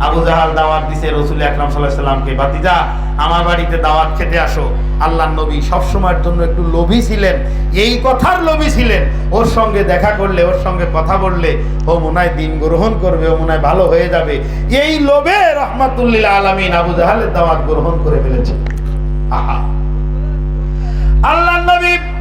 আবু জাহাল দাওয়াত দিছে রসুল আকরাম সাল্লাহ সাল্লামকে বাতিজা আমার বাড়িতে দাওয়াত খেতে আসো। আল্লাহ নবী সবসময়ের জন্য একটু লোভী ছিলেন। এই কথার লোভী ছিলেন। ওর সঙ্গে দেখা করলে, ওর সঙ্গে কথা বললে ও মনে দিন গ্রহণ করবে ও মনে ভালো হয়ে যাবে। এই লোভে রহমাতুল্লিল আলমিন আবু জাহালের দাওয়াত গ্রহণ করে ফেলেছে। আহা। আল্লাহ নবী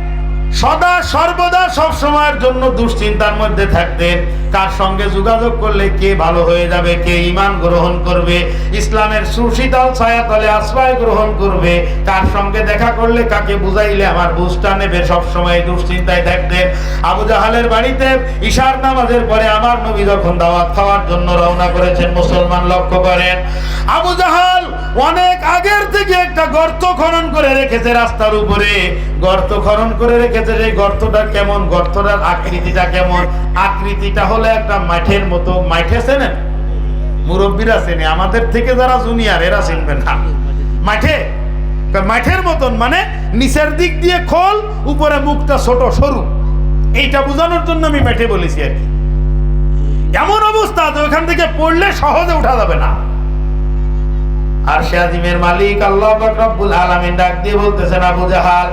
সদা সর্বদা সব সময়ের জন্য দুশ্চিন্তার মধ্যে থাকতেন কার সঙ্গে যোগাযোগ করলে কে ভালো হয়ে যাবে, কে ইমান গ্রহণ করবে, ইসলামের সুশীতল ছায়াতলে আশ্রয় গ্রহণ করবে, কার সঙ্গে দেখা করলে কাকে বুঝাইলে আমার বুঝটা নেবে সব সময় দুশ্চিন্তায় থাকতেন আবু জাহালের বাড়িতে ঈশার নামাজের পরে আমার নবী যখন দাওয়াত খাওয়ার জন্য রওনা করেছেন, মুসলমান লক্ষ্য করেন। আবু জাহাল অনেক আগের থেকে একটা গর্ত খনন করে রেখেছে রাস্তার উপরে। গর্ত খনন করে রেখেছে যে গর্তটা কেমন, গর্তটার আকৃতিটা কেমন? আকৃতিটা হলো একটা মাঠের মতো। মাঠে চেনেন মুরব্বীরা চেনে। আমাদের থেকে যারা জুনিয়ার, এরা চিনবে না। মাঠে? মাঠের মতন মানে নিচের দিক দিয়ে খোল, উপরে মুখটা ছোট, সরু। এইটা বোঝানোর জন্য আমি মাঠে বলেছি আর কি। এমন অবস্থা তো ওখান থেকে পড়লে সহজে উঠা যাবে না। আর মালিক আল্লাহ রব্বুল ডাক দিয়ে বলতেছেন, আবু জাহাল,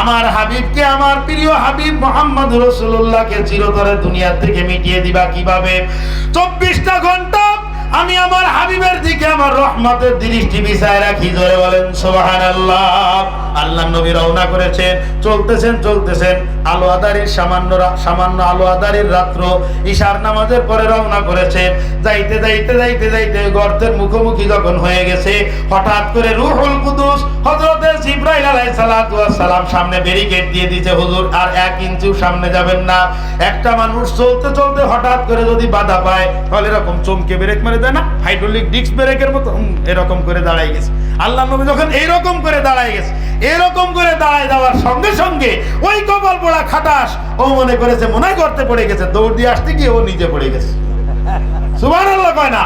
আমার হাবিবকে, আমার প্রিয় হাবিব মোহাম্মদ রসুল্লাহকে চিরতরে দুনিয়া থেকে মিটিয়ে দিবা কীভাবে? চব্বিশটা ঘণ্টা আমি আমার হাবিবের দিকে আমার রহমতের দৃষ্টি রাখি। ধরে বলেন আল্লাহ আল্লাহ নবী রওনা করেছেন, চলতেছেন চলতেছেন। আলো আদারির সামান্য সামান্য আলো আদারির রাত্র ঈশার নামাজের পরে রওনা করেছেন যাইতে যাইতে যাইতে যাইতে গর্তের মুখোমুখি যখন হয়ে গেছে, হঠাৎ করে রুহুল কুদুস হযরতে জিব্রাইল আলাইহিস ওয়াস সালাম সামনে ব্যারিকেড দিয়ে দিয়েছে, হুজুর, আর এক ইঞ্চিও সামনে যাবেন না। একটা মানুষ চলতে চলতে হঠাৎ করে যদি বাধা পায়, তাহলে এরকম চমকে ব্রেক মেরে দেয় না? হাইড্রোলিক ডিস্ক ব্রেকের মতো এরকম করে দাঁড়াই গেছে। আল্লাহ নবী যখন এইরকম করে দাঁড়ায় গেছে এরকম করে দাঁড়ায় যাওয়ার সঙ্গে সঙ্গে ওই কপাল পোড়া খাটাস, ও মনে করেছে মনে করতে পড়ে গেছে, দৌড় দিয়ে আসতে গিয়ে ও নিজে পড়ে গেছে। সুবাহ আল্লাহ কয় না?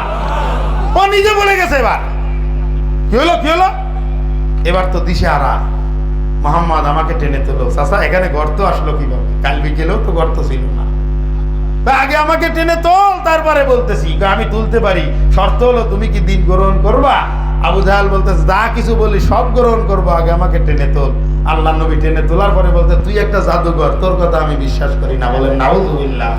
ও নিজে পড়ে গেছে এবার। কি হলো কি হলো? এবার তো দিশে আরা মোহাম্মদ আমাকে টেনে তোলো। চাচা, এখানে গর্ত আসলো কীভাবে? কাল বিকেলেও তো গর্ত ছিল না। আগে আমাকে টেনে তোল, তারপরে বলতেছি। আমি তুলতে পারি। শর্ত হলো, তুমি কি দিন গ্রহণ করবা? আবু জাহাল যা কিছু বলি সব গ্রহণ করব, আগে আমাকে টেনে তোল। আল্লাহ নবী টেনে তোলার পরে বলতে, তুই একটা জাদুঘর, তোর কথা আমি বিশ্বাস করি না। বলেন, নাউজুবিল্লাহ।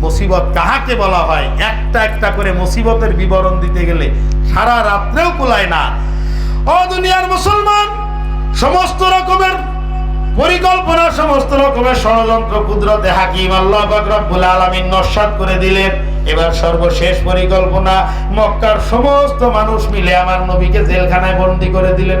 মুসিবত কাহাকে বলা হয়? একটা একটা করে মুসিবতের বিবরণ দিতে গেলে সারা রাত্রেও কুলায় না। ও দুনিয়ার মুসলমান, সমস্ত রকমের পরিকল্পনা সমস্ত রকমের ষড়যন্ত্র কুদরতে হাকিম আল্লাহ রব্বুল আলামিন করে দিলেন। এবার সর্বশেষ পরিকল্পনা, মক্কার সমস্ত মানুষ মিলে আমার নবীকে জেলখানায় বন্দি করে দিলেন।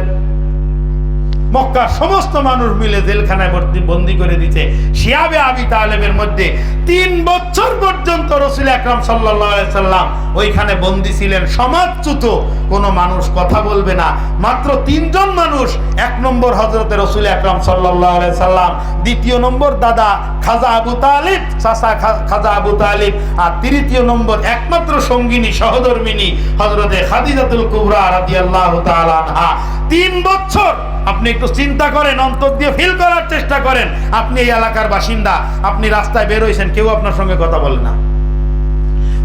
মক্কার সমস্ত মানুষ মিলে জেলখানায় ভর্তি বন্দি করে দিতে শিয়াবে আবি তালেবের মধ্যে তিন বছর পর্যন্ত রসুল আকরাম সাল্লাহ সাল্লাম ওইখানে বন্দি ছিলেন। সমাজচ্যুত কোনো মানুষ কথা বলবে না। মাত্র তিনজন মানুষ, এক নম্বর হজরতে রসুল আকরাম সাল্লাহ সাল্লাম, দ্বিতীয় নম্বর দাদা খাজা আবু তালিব খা- খাজা আবু তালিব, আর তৃতীয় নম্বর একমাত্র সঙ্গিনী, সহধর্মিনী হজরতে খাদিজাতুল কুবরা রাদিয়াল্লাহু তিন বছর আপনি একটু চিন্তা করেন, অন্তর দিয়ে ফিল করার চেষ্টা করেন। আপনি এই এলাকার বাসিন্দা, আপনি রাস্তায় বের হয়েছেন কেউ আপনার সঙ্গে কথা বলে না।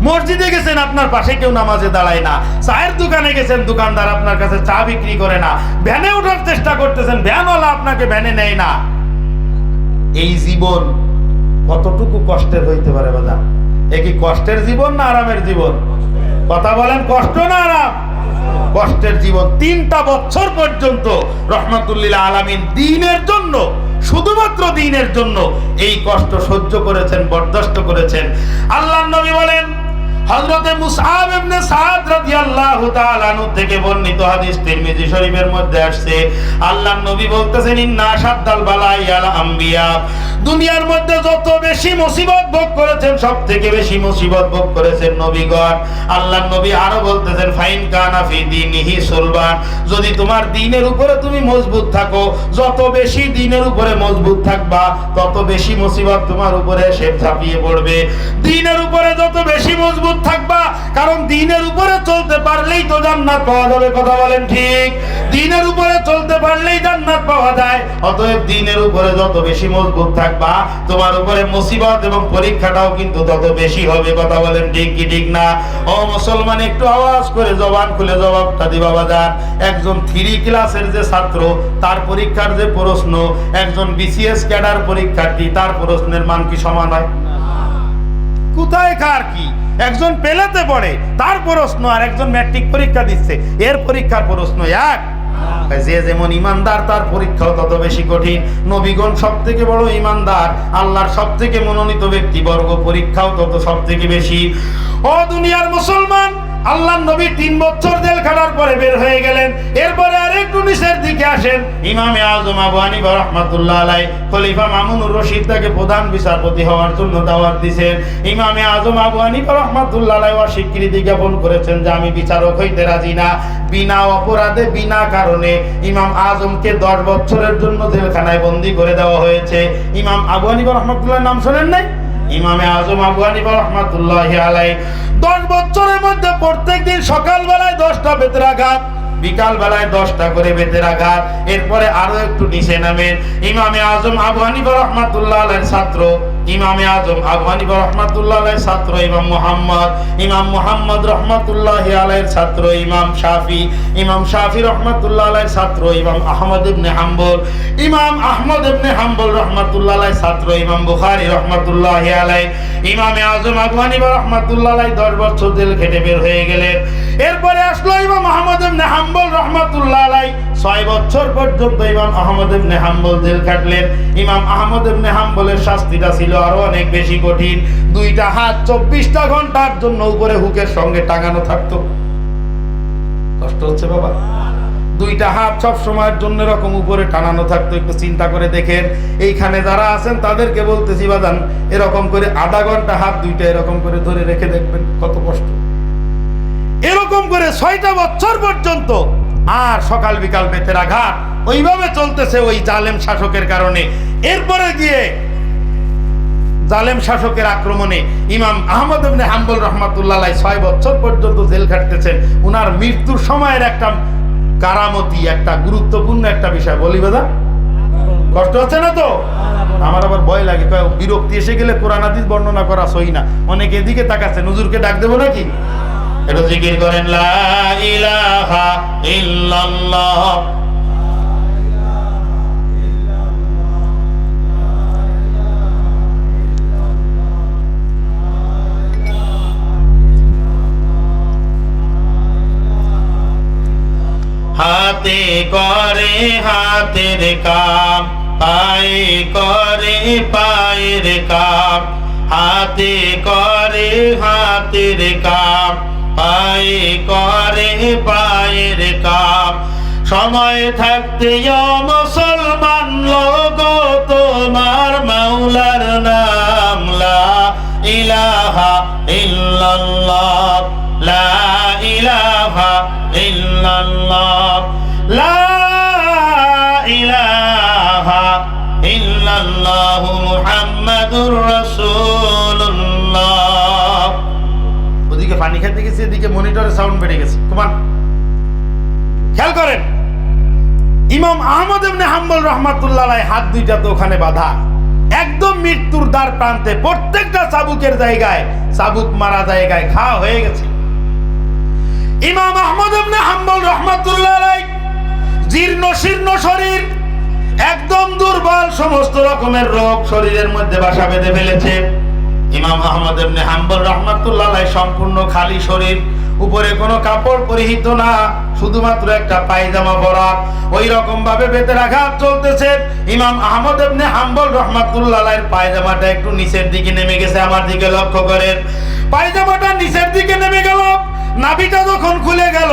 মসজিদে গেছেন, আপনার পাশে কেউ নামাজে দাঁড়ায় না। চায়ের দোকানে গেছেন, দোকানদার আপনার কাছে চা বিক্রি করে না। ভ্যানে ওঠার চেষ্টা করতেছেন, ভ্যানওয়ালা আপনাকে ভ্যানে নেয় না। এই জীবন কতটুকু কষ্টের হইতে পারে বাজার এ কি কষ্টের জীবন না আরামের জীবন? কথা বলেন, কষ্ট না আরাম? কষ্টের জীবন তিনটা বছর পর্যন্ত রহমাতুল্লিল আলামিন দিনের জন্য, শুধুমাত্র দিনের জন্য এই কষ্ট সহ্য করেছেন, বরদাস্ত করেছেন। আল্লাহ নবী বলেন হযরতে মুসআব ইবনে সাদ রাদিয়াল্লাহু তাআলা থেকে বর্ণিত হাদিস তিরমিজি শরীফের মধ্যে আসছে। আল্লাহর নবী বলতেছেন, ইন্না বালাই আলা আম্বিয়া। দুনিয়ার মধ্যে যত বেশি মুসিবত ভোগ করেছেন সব থেকে বেশি মুসিবত ভোগ করেছেন নবীগণ। আল্লাহর নবী আরও বলতেছেন, ফাইন কানা ফি সুলবান। যদি তোমার দিনের উপরে তুমি মজবুত থাকো, যত বেশি দিনের উপরে মজবুত থাকবা, তত বেশি মুসিবত তোমার উপরে এসে ঝাঁপিয়ে পড়বে। দিনের উপরে যত বেশি মজবুত থাকবা, কারণ দিনের উপরে চলতে পারলেই তো জান্নাত পাওয়া যাবে, কথা বলেন ঠিক? দিনের উপরে চলতে পারলেই জান্নাত পাওয়া যায়, অতএব দিনের উপরে যত বেশি মজবুত থাকবা, তোমার উপরে মুসিবত এবং পরীক্ষাটাও কিন্তু তত বেশি হবে, কথা বলেন ঠিক কি ঠিক না? ও মুসলমান, একটু আওয়াজ করে জবান খুলে জবাবটা দিবা বাজার একজন থ্রি ক্লাসের যে ছাত্র, তার পরীক্ষার যে প্রশ্ন, একজন বিসিএস ক্যাডার পরীক্ষার্থী, তার প্রশ্নের মান কি সমান হয়? কোথায় কার কি? একজন পেলেতে পড়ে, তার প্রশ্ন আর একজন ম্যাট্রিক পরীক্ষা দিচ্ছে, এর পরীক্ষার প্রশ্ন এক। যে যেমন ইমানদার, তার পরীক্ষাও তত বেশি কঠিন। নবীগণ সব থেকে বড় ইমানদার, আল্লাহর সব থেকে মনোনীত ব্যক্তিবর্গ পরীক্ষাও তত সব থেকে বেশি। ও দুনিয়ার মুসলমান আল্লাহ নবী তিন বছর জেল খাটার পরে বের হয়ে গেলেন। এরপরে আরেকটু নিচের দিকে আসেন। ইমামে আজম আবু হানিফা রহমাতুল্লাহ আলাই খলিফা মামুনুর রশিদ তাকে প্রধান বিচারপতি হওয়ার জন্য দাওয়াত ইমামে আজম আবু রহমাতুল্লাহ আলাই অস্বীকৃতি জ্ঞাপন করেছেন যে, আমি বিচারক হইতে রাজি না। বিনা অপরাধে, বিনা কারণে ইমাম আজমকে দশ বছরের জন্য জেলখানায় বন্দি করে দেওয়া হয়েছে। ইমাম আবু হানিফা রহমাতুল্লাহ নাম শোনেন নাই? ইমামে আজম আবু হানিফা রহমাতুল্লাহ আলাই দশ বছরের মধ্যে প্রত্যেক দিন সকালবেলায় দশটা বেতের আঘাত বিকাল বেলায় দশটা করে বেতের আঘাত, এরপরে আরও একটু নিচে নামেন। ইমামে আজম আবু হানিফা রহমাতুল্লাহ আলাইয়ের ছাত্র ইমামে আজম আবু হানিফা রহমাতুল্লাহ আলাইহির ছাত্র ইমাম মুহাম্মদ ইমাম মুহাম্মদ রহমাতুল্লাহ আলাইহির ছাত্র ইমাম শাফি ইমাম শাফি রহমাতুল্লাহ আলাইহির ছাত্র ইমাম আহমদ ইবনে হাম্বল, ইমাম আহমদ ইবনে হাম্বল রহমাতুল্লাহ আলাইহির ছাত্র ইমাম বুখারী রহমাতুল্লাহ আলাইহি, ইমামে আজম আবু হানিফা রহমাতুল্লাহ আলাইহি 10 বছর জেল খেটে বের হয়ে গেলেন। এরপরে আসলো ইমাম আহমদ ইবনে হাম্বল রহমাতুল্লাহ আলাইহি, ছয় বছর পর্যন্ত ইমাম আহমদ ইবনে হাম্বল জেল কাটলেন ইমাম আহমদ ইবনে হাম্বলের শাস্তিটা ছিল আরও অনেক বেশি কঠিন। দুইটা হাত চব্বিশটা ঘণ্টার জন্য উপরে হুকের সঙ্গে টাঙানো থাকতো। কষ্ট হচ্ছে বাবা। দুইটা হাত সব সময়ের জন্য এরকম উপরে টানানো থাকতো। একটু চিন্তা করে দেখেন। এইখানে যারা আছেন, তাদেরকে বলতেছি বাদান এরকম করে আধা ঘণ্টা হাত দুইটা এরকম করে ধরে রেখে দেখবেন কত কষ্ট। এরকম করে ছয়টা বছর পর্যন্ত আর সকাল বিকাল বেতের আঘাত। ওইভাবে চলতেছে ওই জালেম শাসকের কারণে। এরপরে গিয়ে জালেম শাসকের আক্রমণে ইমাম আহমদ ইবনে হাম্বল রহমাতুল্লাহ ছয় বছর পর্যন্ত জেল খাটতেছেন। উনার মৃত্যুর সময়ের একটা কারামতি, একটা গুরুত্বপূর্ণ একটা বিষয়। বলি বেদা, কষ্ট হচ্ছে না তো? আমার আবার ভয় লাগে বিরক্তি এসে গেলে কোরআন বর্ণনা করা সই না। অনেকে এদিকে তাকাচ্ছে, নুজুরকে ডাক দেবো নাকি? একটু জিকির করেন, লা ইলাহা ইল্লাল্লাহ। হাতে করে হাতের কাম, পায়ে করে পায়ের কাম, হাতে করে হাতের কাম, পায়ে করে পায়ের কাম। সময় থাকতে মুসলমান লোক তোমার মাওলার নাম লা ইলাহা ইল্লাল্লাহ, লা ইলাহা ইল্লাল্লাহ। লা ইলাহা ইল্লাল্লাহ মুহাম্মাদুর রাসূলুল্লাহ। ওদিকে পানি খেতে গেছে, এদিকে মনিটরে সাউন্ড বেড়ে গেছে। তোমার খেয়াল করেন, ইমাম আহমদ ইবনে হাম্বল রহমাতুল্লাহ হাত দুইটা তো ওখানে বাঁধা। একদম মৃত্যুর দ্বার প্রান্তে প্রত্যেকটা চাবুকের জায়গায় চাবুক মারা জায়গায় খাওয়া হয়ে গেছে। ইমাম আহমদ ইবনে হাম্বল রহমাতুল্লাহ আলাইহি, জীর্ণ শীর্ণ শরীর, একদম দুর্বল, সমস্ত রকমের রোগ শরীরের মধ্যে বাসা বেঁধে ফেলেছে। ইমাম আহমদ ইবনে হাম্বল রহমাতুল্লাহ আলাইহি সম্পূর্ণ খালি শরীর, উপরে কোনো কাপড় পরিহিত না, শুধুমাত্র একটা পায়জামা পরা ওই রকম ভাবে বেতের আঘাত চলতেছে। ইমাম আহমদ ইবনে হাম্বল রহমাতুল্লাহ আলাইহির পায়জামাটা একটু নিচের দিকে নেমে গেছে, আমার দিকে লক্ষ্য করেন। পায়জামাটা নিচের দিকে নেমে গেল। নাভিটা যখন খুলে গেল,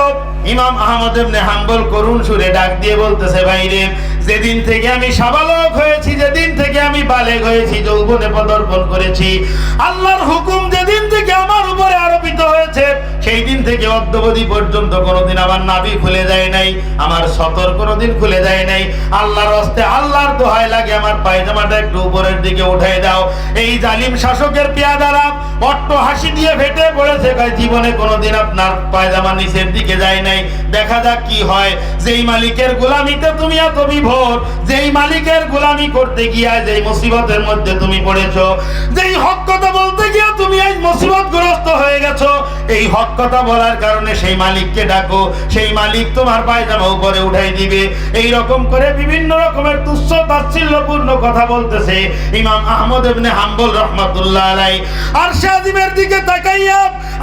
ইমাম আহমদ ইবনে হাম্বল করুণ সুরে ডাক দিয়ে বলতেছে, ভাইরে, যেদিন থেকে আমি সাবালক হয়েছি, যেদিন থেকে আমি বালেগ হয়েছি, যৌবনে পদার্পণ করেছি, আল্লাহর হুকুম যেদিন থেকে আমার উপরে আরোপিত হয়েছে সেই দিন থেকে অদ্যবধি পর্যন্ত কোনোদিন আমার নাভি খুলে যায় নাই, আমার সতর কোনোদিন খুলে যায় নাই। আল্লাহর হস্তে আল্লাহর দোহাই লাগে আমার পায়জামাটা একটু উপরের দিকে উঠাই দাও। এই জালিম শাসকের পেয়াদারা অট্ট হাসি দিয়ে ফেটে পড়েছে জীবনে কোনোদিন আপনার পায়জামা নিচের দিকে যায় নাই। দেখা যাক কি হয়। যেই মালিকের গোলামিতে তুমি এত বিভোর, যেই মালিকের গোলামি করতে গিয়া যেই মুসিবতের মধ্যে তুমি পড়েছো, যেই হক কথা বলতে গিয়া তুমি আজ মুসিবতগ্রস্ত হয়ে গেছো, এই হক কথা বলার কারণে সেই মালিককে ডাকো, সেই মালিক তোমার পায়জামা উপরে উঠাই দিবে। এই রকম করে বিভিন্ন রকমের তুচ্ছ তাচ্ছিল্যপূর্ণ কথা বলতেছে ইমাম আহমদ ইবনে হাম্বল রহমাতুল্লাহ আলাই আর শাহিমের দিকে তাকাইয়া,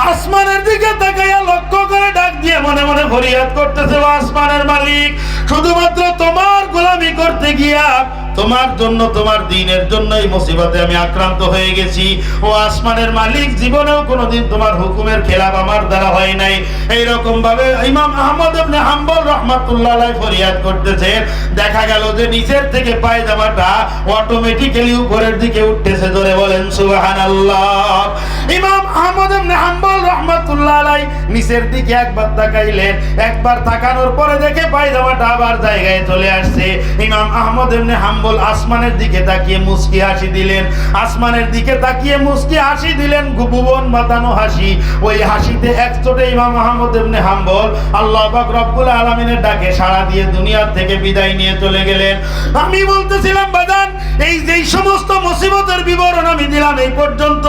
আসমানের দিকে তাকাইয়া লক্ষ্য করে ডাক দিয়ে মনে মনে ফরিয়াদ করতেছে আসমানের মালিক, শুধুমাত্র তোমার গোলামি করতে গিয়া, তোমার জন্য, তোমার দিনের জন্য এই মুসিবতে আমি আক্রান্ত হয়ে গেছি। ও আসমানের মালিক, জীবনেও কোনোদিন তোমার হুকুমের খেলাপ আমার দ্বারা হয় নাই। এই রকম ভাবে ইমাম আহমদ ইবনে হাম্বল রাহমাতুল্লাহ আলাইহি ফরিয়াদ করতেছে দেখা গেল যে নিচের থেকে পায়জামাটা অটোমেটিক্যালি উপরের দিকে উঠতেছে। ধরে বলেন, সুবহানাল্লাহ। ইমাম আহমদ ইবনে হাম্বল রাহমাতুল্লাহ আলাইহি নিচের দিকে একবার তাকাইলেন। একবার তাকানোর পরে দেখে পায়জামাটা আবার জায়গায় চলে আসছে। ইমাম আহমদ ইবনে হাম্বল আসমানের দিকে তাকিয়ে মুস্কি হাসি দিলেন। আসমানের দিকে তাকিয়ে মুস্কি হাসি দিলেন। ভুবন মাতানো হাসি। ওই হাসিতে একচোটে ইমাম ইবনে হাম্বল আল্লাহ পাক রব্বুল ডাকে দিয়ে থেকে বিদায় নিয়ে চলে গেলেন। আমি বলতেছিলাম, বাজান, এই যেই সমস্ত মুসিবতের বিবরণ আমি দিলাম এই পর্যন্ত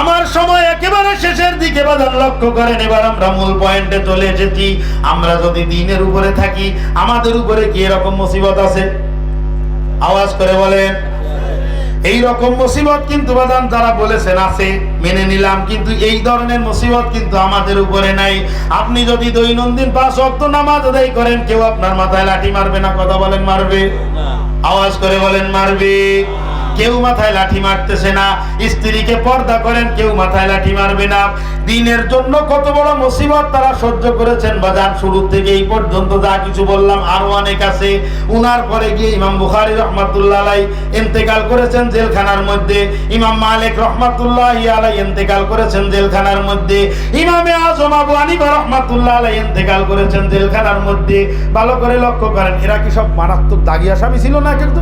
আমার সময় একেবারে শেষের দিকে বাজার লক্ষ্য করেন, এবার আমরা মূল পয়েন্টে চলে এসেছি। আমরা যদি দিনের উপরে থাকি, আমাদের উপরে কি এরকম মুসিবত আছে? আওয়াজ করে বলেন এই রকম মুসিবত কিন্তু বাদান তারা বলেছেন আছে মেনে নিলাম কিন্তু এই ধরনের মুসিবত কিন্তু আমাদের উপরে নাই। আপনি যদি দৈনন্দিন পাঁচ অক্ত নামাজ আদায় করেন কেউ আপনার মাথায় লাঠি মারবে না কথা বলেন মারবে? আওয়াজ করে বলেন মারবে? কেউ মাথায় লাঠি মারতেছে না। স্ত্রীকে পর্দা করেন, কেউ মাথায় লাঠি মারবে না। দিনের জন্য কত বড় মুসিবত তারা সহ্য করেছেন বাজার শুরু থেকে এই পর্যন্ত যা কিছু বললাম আরও অনেক আছে। উনার পরে গিয়ে ইমাম বুখারি রহমাতুল্লাহ আলাই ইন্তেকাল করেছেন জেলখানার মধ্যে। ইমাম মালিক রহমাতুল্লাহ আলাই ইন্তেকাল করেছেন জেলখানার মধ্যে। ইমামে আজম আবু হানিফা রহমাতুল্লাহ আলাই ইন্তেকাল করেছেন জেলখানার মধ্যে। ভালো করে লক্ষ্য করেন, এরা কি সব মারাত্মক দাগি আসামি ছিল না কিন্তু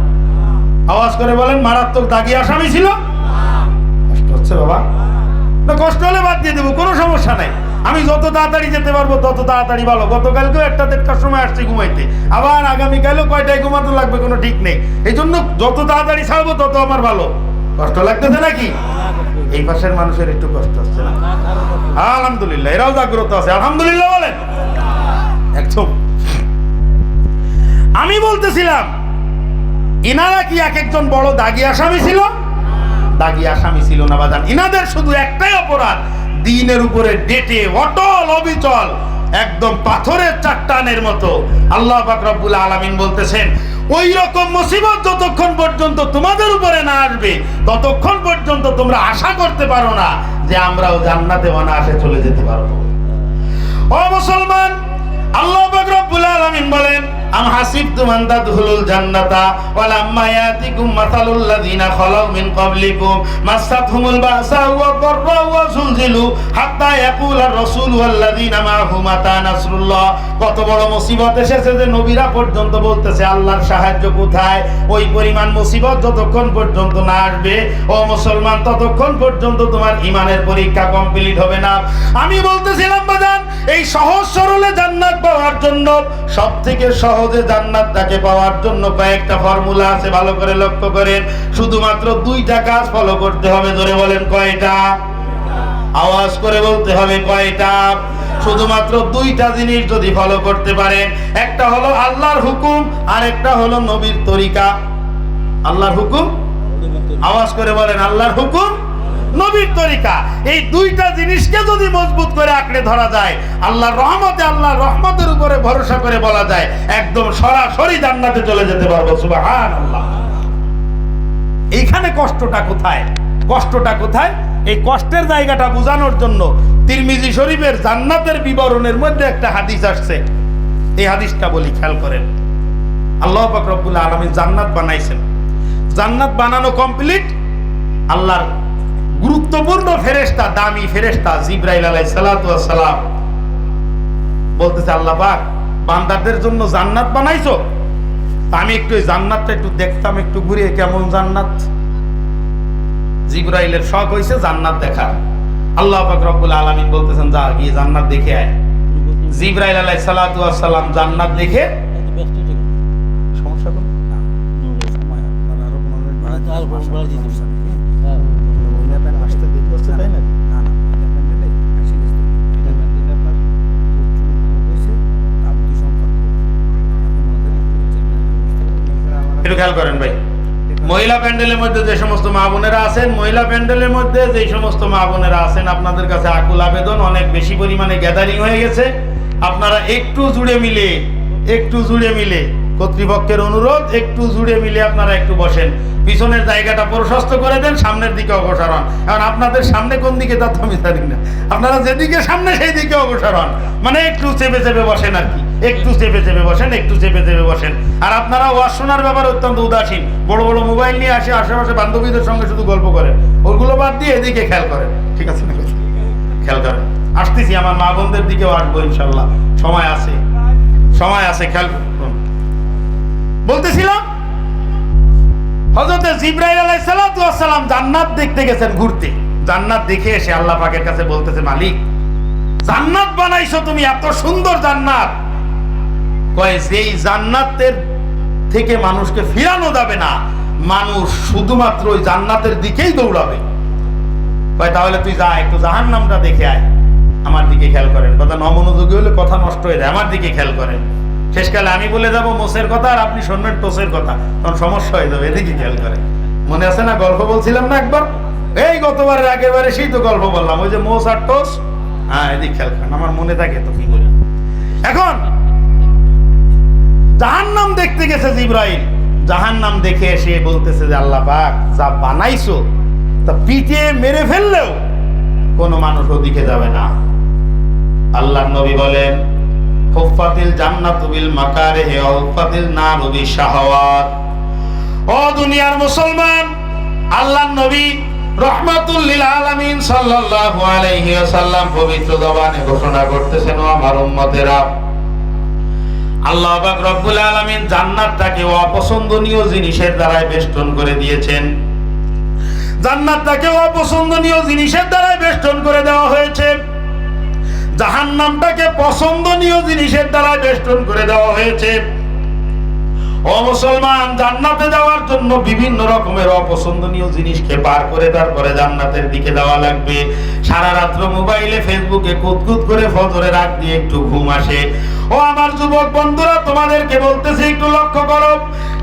আওয়াজ করে বলেন, মারাত্মক দাগি আসামি ছিল। কষ্ট হচ্ছে বাবা। না, কষ্ট হলে বাদ দিয়ে দেবো, কোনো সমস্যা নাই। আমি যত তাড়াতাড়ি যেতে পারব, তত তাড়াতাড়ি ভালো। গতকালকেও একটা দেড়টার সময় আসছি ঘুমাইতে। আবার আগামীকালও কয়টায় ঘুমাতে লাগবে কোনো ঠিক নেই। এই জন্য যত তাড়াতাড়ি ছাড়বো, তত আমার ভালো। কষ্ট লাগতেছে নাকি? এই পাশের মানুষের একটু কষ্ট হচ্ছে না। আলহামদুলিল্লাহ, এরাও জাগ্রত আছে। আলহামদুলিল্লাহ বলেন। একদম। আমি বলতেছিলাম ইনারা কি এক একজন বড় দাগি আসামি ছিল? দাগি আসামি ছিল না বাজান। ইনাদের শুধু একটাই অপরাধ, দিনের উপরে ডেটে অটল অবিচল, একদম পাথরের চাট্টানের মতো। আল্লাহ রব্বুল আলামিন বলতেছেন ওই রকম মুসিবত যতক্ষণ পর্যন্ত তোমাদের উপরে না আসবে, ততক্ষণ পর্যন্ত তোমরা আশা করতে পারো না যে আমরাও জান্নাতে অনায়াসে চলে যেতে পারব। ও মুসলমান, আল্লাহ রব্বুল আলামিন বলেন আম হাসিবতুম আন তাদখুলুল জান্নাতা মাসালুল লাযিনা খালাউ মিন ক্বাবলিকুম। মাসাতহুমুল বাসা ওয়া দাররা ওয়া যুলজিলু হাত্তা রাসূল ওয়াল লাযিনা মাতা নাসরুল্লাহ। কত বড় মুসিবত এসেছে যে নবীরা পর্যন্ত বলতেছে, আল্লাহর সাহায্য কোথায়? ওই পরিমাণ মুসিবত যতক্ষণ পর্যন্ত না আসবে, ও মুসলমান, ততক্ষণ পর্যন্ত তোমার ইমানের পরীক্ষা কমপ্লিট হবে না। আমি বলতেছিলাম, বাজান, এই সহজ সরলে জান্নাত জন্য সব থেকে সহজে জান্নাতটাকে পাওয়ার জন্য কয়েকটা ফর্মুলা আছে, ভালো করে লক্ষ্য করেন। শুধুমাত্র দুইটা কাজ ফলো করতে হবে ধরে বলেন কয়টা? আওয়াজ করে বলতে হবে কয়টা? শুধুমাত্র দুইটা জিনিস যদি ফলো করতে পারেন, একটা হলো আল্লাহর হুকুম আর একটা হলো নবীর তরিকা। আল্লাহর হুকুম? আওয়াজ করে বলেন, আল্লাহর হুকুম? নবীর তরিকা। এই দুইটা জিনিসকে যদি মজবুত করে আঁকড়ে ধরা যায়, আল্লাহর রহমতে আল্লাহর রহমতের উপরে ভরসা করে বলা যায়, একদম সরাসরি জান্নাতে চলে যেতে পারব। সুবাহান আল্লাহ এইখানে কষ্টটা কোথায়? কষ্টটা কোথায়? এই কষ্টের জায়গাটা বোঝানোর জন্য তিরমিজি শরীফের জান্নাতের বিবরণের মধ্যে একটা হাদিস আসছে। এই হাদিসটা বলি, খেয়াল করেন। আল্লাহ পাক রব্বুল আলামিন জান্নাত বানাইছেন। জান্নাত বানানো কমপ্লিট আল্লাহর গুরুত্বপূর্ণ ফেরেশতা, দামি ফেরেশতা জিব্রাইল সালাতু সালাম বলতেছে, আল্লাহ পাক, বান্দাদের জন্য জান্নাত বানাইছো? আমি একটু জান্নাতটা একটু দেখতাম, একটু ঘুরে কেমন জান্নাত? জিব্রাইলের শখ হয়েছে জান্নাত দেখার। আল্লাহ পাক রব্বুল আলামিন বলতেছেন, যা, গিয়ে জান্নাত দেখে আয়। জিব্রাইল আলাইহিস সালাতু ওয়াস সালাম জান্নাত দেখে সমস্যা একটু খেয়াল করেন ভাই। মহিলা প্যান্ডেলের মধ্যে যে সমস্ত মা বোনেরা আছেন, মহিলা প্যান্ডেলের মধ্যে যে সমস্ত মা বোনেরা আছেন, আপনাদের কাছে আকুল আবেদন, অনেক বেশি পরিমাণে গ্যাদারিং হয়ে গেছে। আপনারা একটু জুড়ে মিলে, একটু জুড়ে মিলে, কর্তৃপক্ষের অনুরোধ, একটু জুড়ে মিলে আপনারা একটু বসেন। পিছনের জায়গাটা প্রশস্ত করে দেন, সামনের দিকে অগ্রসর হন কারণ আপনাদের সামনে কোন দিকে তা তো আমি জানি না। আপনারা যেদিকে সামনে সেই দিকে অগ্রসর হন মানে একটু চেপে চেপে বসেন আর কি। একটু চেপে চেপে বসেন, একটু চেপে চেপে বসেন। আর আপনারা ওয়াজ শোনার ব্যাপারে অত্যন্ত উদাসীন। বড় বড় মোবাইল নিয়ে আসে, আশেপাশে বান্ধবীদের সঙ্গে শুধু গল্প করেন। ওগুলো বাদ দিয়ে এদিকে খেয়াল করেন। ঠিক আছে না খেয়াল করেন। আসতেছি, আমার মা বোনদের দিকেও আসব ইনশাল্লাহ। সময় আছে। সময় আছে, খেয়াল বলতেছিলাম হজরত জিব্রাইল আলাই সালাম জান্নাত দেখতে গেছেন ঘুরতে। জান্নাত দেখে এসে আল্লাহ পাকের কাছে বলতেছে, মালিক, জান্নাত বানাইছো তুমি, এত সুন্দর জান্নাত। কয় সেই জান্নাতের থেকে মানুষকে ফিরানো যাবে না, মানুষ শুধুমাত্র ওই জান্নাতের দিকেই দৌড়াবে। কয়, তাহলে তুই যা, একটু জাহান নামটা দেখে আয়। আমার দিকে খেয়াল করেন। কথা নমনোযোগী হলে কথা নষ্ট হয়ে যায়। আমার দিকে খেয়াল করেন। শেষকালে আমি বলে যাব মোসের কথা আর আপনি শুনবেন টোসের কথা। তখন সমস্যা হয়ে যাবে, এদিকে খেয়াল করেন। মনে আছে না, গল্প বলছিলাম না একবার? এই গতবারের আগের বারে সেই তো গল্প বললাম। ওই যে মোস আর টোস? হ্যাঁ এদিকে খেয়াল করেন। আমার মনে থাকে তো কি বলি। এখন জাহান্নাম দেখতে গেছে জিব্রাইল। জাহান্নাম দেখে এসে বলতেছে যে, আল্লাহ পাক, যা বানাইছো, তা পিঠে মেরে ফেললেও কোনো মানুষ ওদিকে যাবে না। আল্লাহ নবী বলেন হুফাতিল জান্নাতু বিল মাকারিহি ওয়া হুফাতিল নারু বিশাহাওয়াত ও দুনিয়ার মুসলমান আল্লাহ নবী রহমাতুল লিল আলামিন সাল্লাল্লাহু আলাইহি ওয়াসাল্লাম পবিত্র জবানে ঘোষণা করতেছেন, ও আমার উম্মতেরা আল্লাহ পাক রব্বুল আলামিন জান্নাতটাকে অপছন্দনীয় জিনিসের বেষ্টন করে দিয়েছেন। জান্নাতটাকে অপছন্দনীয় জিনিসের বেষ্টন করে দেওয়া হয়েছে। জাহান্নামটাকে পছন্দনীয় জিনিসের বেষ্টন করে দেওয়া হয়েছে। ও মুসলমান, জান্নাতে যাওয়ার জন্য বিভিন্ন রকমের অপছন্দনীয় জিনিসকে পার করে তারপরে জান্নাতের দিকে যাওয়া লাগবে। সারা রাত্র মোবাইলে, ফেসবুকে কুতকুত করে ফজরে রাত দিয়ে একটু ঘুম আসে। ও আমার যুবক বন্ধুরা, তোমাদেরকে বলতেছি, একটু লক্ষ্য করো।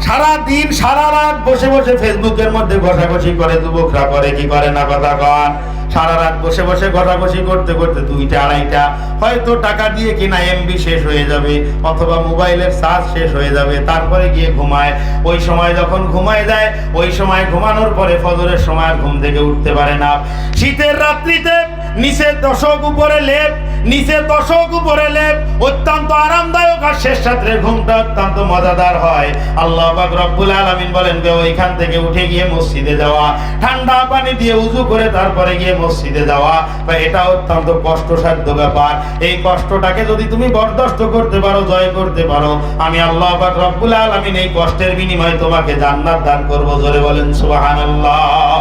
সারা দিন, সারা রাত বসে বসে ফেসবুকের মধ্যে ঘষাঘষি করে, যুবকরা করে, কি করে না কথা কন? সারা রাত বসে বসে ঘষাঘষি করতে করতে দুইটা, আড়াইটা, হয়তো টাকা দিয়ে কিনা এমবি শেষ হয়ে যাবে, অথবা মোবাইলের চার্জ শেষ হয়ে যাবে, তারপরে গিয়ে ঘুমায়। ওই সময় যখন ঘুমায় যায়, ওই সময় ঘুমানোর পরে ফজরের সময় ঘুম থেকে উঠতে পারে না। শীতের রাত্রিতে নিচে দশক উপরে লেপ, নিচে দশক উপরে লেপ, অত্যন্ত আরামদায়ক আর শেষ রাত্রের ঘুমটা অত্যন্ত মজাদার হয়। আল্লাহ রব্বুল আলামিন বলেন ওইখান থেকে উঠে গিয়ে মসজিদে যাওয়া। ঠান্ডা পানি দিয়ে উজু করে তারপরে গিয়ে মসজিদে যাওয়া, বা এটা অত্যন্ত কষ্টসাধ্য ব্যাপার। এই কষ্টটাকে যদি তুমি বরদাস্ত করতে পারো, জয় করতে পারো, আমি আল্লাহ পাক রব্বুল আলামিন এই কষ্টের বিনিময়ে তোমাকে জান্নাত দান করব। জোরে বলেন, সুবহানাল্লাহ।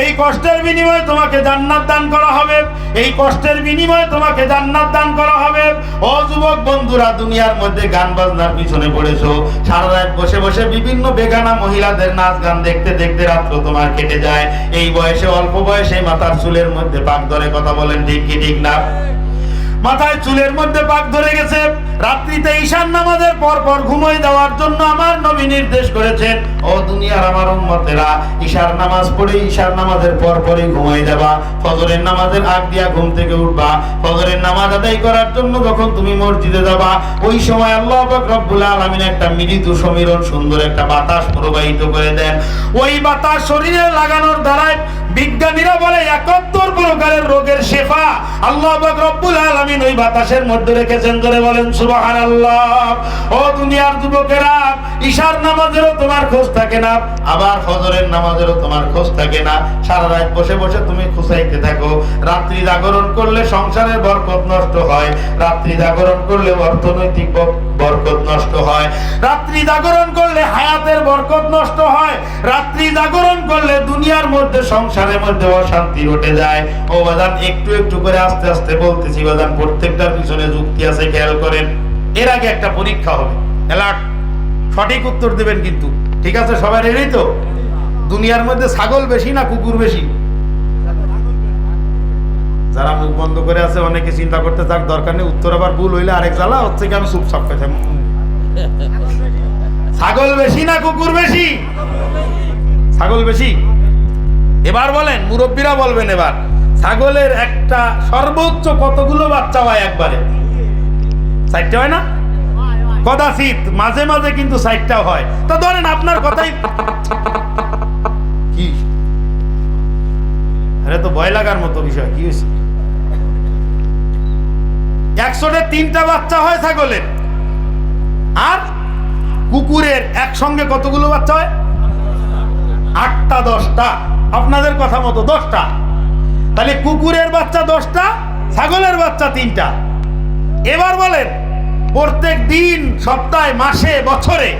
এই কষ্টের বিনিময়ে তোমাকে জান্নাত দান করা হবে। এই কষ্টের বিনিময়ে তোমাকে জান্নাত দান করা হবে। ও যুবক বন্ধুরা, দুনিয়ার মধ্যে গান বাজনার পিছনে পড়েছো। সারা রাত বসে বসে বিভিন্ন বেগানা মহিলাদের নাচ গান দেখতে দেখতে রাত্র তোমার কেটে যায়। এই বয়সে, অল্প বয়সে মাথার চুলের মধ্যে পাক ধরে কথা বলেন, ঠিক কি ঠিক না? মাথায় চুলের মধ্যে পাক ধরে গেছে। রাত্রিতে ঈশান নামাজের পর পর ঘুমোয় দেওয়ার জন্য আমার নবী নির্দেশ করেছেন, ও দুনিয়ার আমার উম্মতেরা, ঈশার নামাজ পড়ে, ঈশার নামাজের পর পরই ঘুমাই যাবা। ফজরের নামাজের আগ দিয়া ঘুম থেকে উঠবা। ফজরের নামাজ আদায় করার জন্য যখন তুমি মসজিদে যাবা, ওই সময় আল্লাহ রব্বুল আলামিন একটা মৃদু সমীরণ, সুন্দর একটা বাতাস প্রবাহিত করে দেন। ওই বাতাস শরীরে লাগানোর দ্বারাই বিজ্ঞানীরা বলে, একাত্তর প্রকারের রোগের শেফা আল্লাহ রব্বুল আলামিন আলামিন ওই বাতাসের মধ্যে রেখেছেন করে বলেন, সুবহানাল্লাহ। ও দুনিয়ার যুবকেরা, ঈশার নামাজেরও তোমার খোঁজ থাকে না, আবার ফজরের নামাজেরও তোমার খোঁজ থাকে না। সারা রাত বসে বসে তুমি খুঁচাইতে থাকো। রাত্রি জাগরণ করলে সংসারের বরকত নষ্ট হয়। রাত্রি জাগরণ করলে অর্থনৈতিক ব- বরকত নষ্ট হয়। রাত্রি জাগরণ করলে হায়াতের বরকত নষ্ট হয়। রাত্রি জাগরণ করলে দুনিয়ার মধ্যে সংসারের মধ্যে অশান্তি ঘটে যায়। ও বাদান একটু একটু করে আস্তে আস্তে বলতেছি বাদান প্রত্যেকটার পিছনে যুক্তি আছে, খেয়াল করেন। এর আগে একটা পরীক্ষা হবে। অ্যালার্ট। সঠিক উত্তর দেবেন কিন্তু। ঠিক আছে, সবাই রেডি তো? দুনিয়ার মধ্যে ছাগল বেশি না কুকুর বেশি? যারা মুখ বন্ধ করে আছে, অনেকে চিন্তা করতে থাক দরকার নেই, উত্তর আবার ভুল হইলে আরেক জ্বালা হচ্ছে কি আমি চুপচাপ পেতে ছাগল বেশি না কুকুর বেশি? ছাগল বেশি? এবার বলেন, মুরব্বীরা বলবেন এবার, ছাগলের একটা সর্বোচ্চ কতগুলো বাচ্চা হয় একবারে? চারটে হয় না? কদাচিত মাঝে মাঝে কিন্তু সাইডটাও হয়। তা ধরেন আপনার কথাই কি? আরে, তো ভয় লাগার মতো বিষয়, কি হয়েছে? একশোটে তিনটা বাচ্চা হয় ছাগলের। আর কুকুরের একসঙ্গে কতগুলো বাচ্চা হয়? আটটা, দশটা। আপনাদের কথা মতো দশটা। তাহলে কুকুরের বাচ্চা দশটা, ছাগলের বাচ্চা তিনটা। এবার বলেন, প্রত্যেক দিন, সপ্তাহে, মাসে, বছরে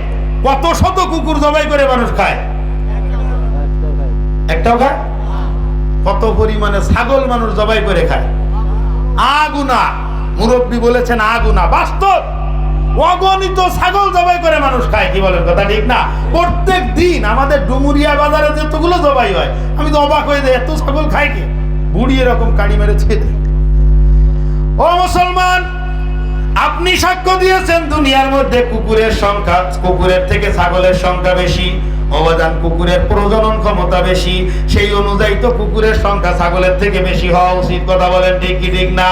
কত শত কুকুর জবাই করে মানুষ খায়? একটাও খায়? কত পরিমাণে ছাগল মানুষ জবাই করে খায়? আগুনা। মুরব্বী বলেছেন, আগুনা বাস্তব। অগণিত ছাগল জবাই করে মানুষ খায়। কি বলেন, কথা ঠিক না? প্রত্যেক দিন আমাদের ডুমুরিয়া বাজারে যতগুলো জবাই হয়, আমি তো অবাক হয়ে যাই, এত ছাগল খায় কে? বুড়ি এরকম কাড়ি মেরে ছেড়ে। ও মুসলমান, আপনি সাক্ষ্য দিয়েছেন, দুনিয়ার মধ্যে কুকুরের সংখ্যা, কুকুরের থেকে ছাগলের সংখ্যা বেশি। অবদান কুকুরের প্রজনন ক্ষমতা বেশি, সেই অনুযায়ী তো কুকুরের সংখ্যা ছাগলের থেকে বেশি হওয়া উচিত, কথা বলেন ঠিক কি ঠিক না?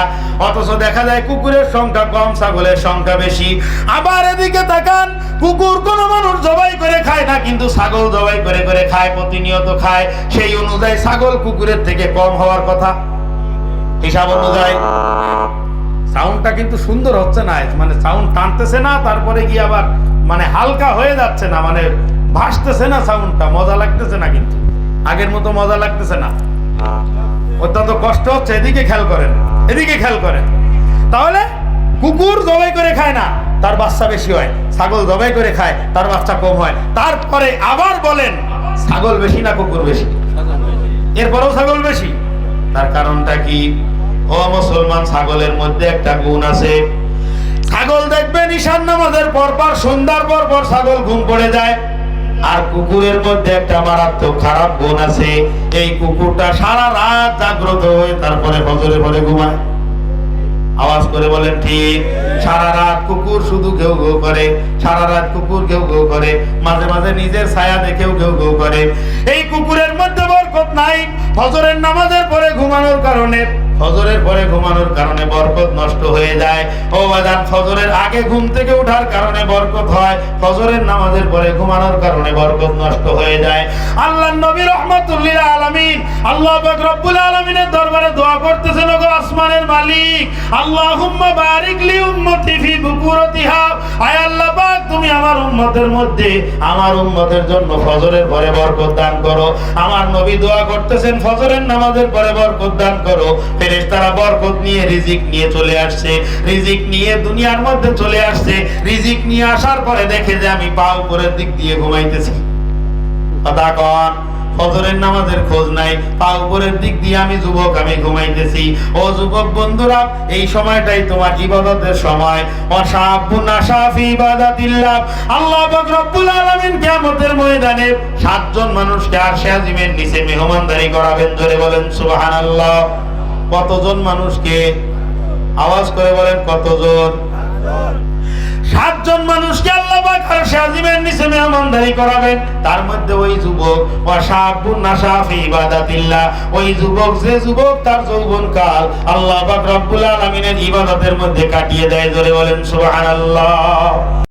অথচ দেখা যায় কুকুরের সংখ্যা কম, ছাগলের সংখ্যা বেশি। আবার এদিকে তাকান, কুকুর কোন মানুষ জবাই করে খায় না, কিন্তু ছাগল জবাই করে করে খায়, প্রতিনিয়ত খায়। সেই অনুযায়ী ছাগল কুকুরের থেকে কম হওয়ার কথা। হিসাব অনুযায়ী। সাউন্ডটা কিন্তু সুন্দর হচ্ছে না মানে সাউন্ড টানতেছে না, তারপরে গিয়ে আবার মানে হালকা হয়ে যাচ্ছে না মানে ভাসতেছে না সাউন্ডটা মজা লাগতেছে না কিন্তু। আগের মতো মজা লাগতেছে না। অত্যন্ত কষ্ট হচ্ছে এদিকে খেয়াল করেন এদিকে খেয়াল করেন। তাহলে কুকুর জবাই করে খায় না তার বাচ্চা বেশি হয়। ছাগল জবাই করে খায় তার বাচ্চা কম হয়। তারপরে আবার বলেন ছাগল বেশি না কুকুর বেশি? এরপরেও ছাগল বেশি? তার কারণটা কি? ও মুসলমান ছাগলের মধ্যে একটা গুণ আছে। ছাগল দেখবেন ঈশান নামাজের পর পর সন্ধ্যার পর পর ছাগল ঘুম পড়ে যায়। আর কুকুরের মধ্যে একটা মারাত্মক খারাপ গুণ আছে। এই কুকুরটা সারা রাত জাগ্রত হয়ে তারপরে ফজরে পরে ঘুমায়। আওয়াজ করে বলেন, ঠিক, সারা রাত কুকুর শুধু ঘেউ ঘেউ করে, সারা রাত কুকুর ঘেউ ঘেউ করে, মাঝে মাঝে নিজের ছায়া দেখেও ঘেউ ঘেউ করে। এই কুকুরের মধ্যে বরকত নাই, ফজরের নামাজের পরে ঘুমানোর কারণে। ফজরের পরে ঘুমানোর কারণে বরকত নষ্ট হয়ে যায়। ও বাজান, ফজরের আগে ঘুম থেকে ওঠার কারণে বরকত হয়। ফজরের নামাজের পরে ঘুমানোর কারণে বরকত নষ্ট হয়ে যায়। আল্লাহ নবী রহমতুল্লিল আলামিন আল্লাহ পাক রব্বুল আলামিনের দরবারে দোয়া করতেছেন, ওগো আসমানের মালিক, আল্লাহুম্মা বারিক লি উম্মতি ফি বুকুরতিহা। আয় আল্লাহ পাক, তুমি আমার উম্মতের মধ্যে, আমার উম্মতের জন্য ফজরের পরে বরকত দান করো। আমার নবী দোয়া করতেছেন, ফজরের নামাজের পরে বরকত দান করো। ফেরেশতারা বরকত নিয়ে রিজিক নিয়ে চলে আসছে। রিজিক নিয়ে দুনিয়ার মধ্যে চলে আসছে। রিজিক নিয়ে আসার পরে দেখে যে আমি পা উপরের দিক দিয়ে ঘুমাইতেছি। কথা ফজরের নামাজের খোঁজ নাই। পা উপরের দিক দিয়ে আমি যুবক, আমি ঘুমাইতেছি। ও যুবক বন্ধুরা, এই সময়টাই তোমার ইবাদতের সময়। আল্লাহ পাক রব্বুল আলামিন কিয়ামতের ময়দানে সাতজন মানুষকে আরশে আজিমের নিচে মেহমানদারি করাবেন। জোরে বলেন, সুবহানাল্লাহ। কতজন মানুষকে আওয়াজ করে বলেন কতজন? সাতজন মানুষকে আল্লাহ পাক আরশে আজিমের নিচে মেহমানদারি করাবেন। তার মধ্যে ওই যুবক ওয়াশাবুন নাশাফি ইবাদাতিল্লাহ। ওই যুবক, যে যুবক তার যৌবন কাল আল্লাহ পাক রব্বুল আলামিনের ইবাদতের মধ্যে কাটিয়ে দেয়, জোরে বলেন সুবহানাল্লাহ।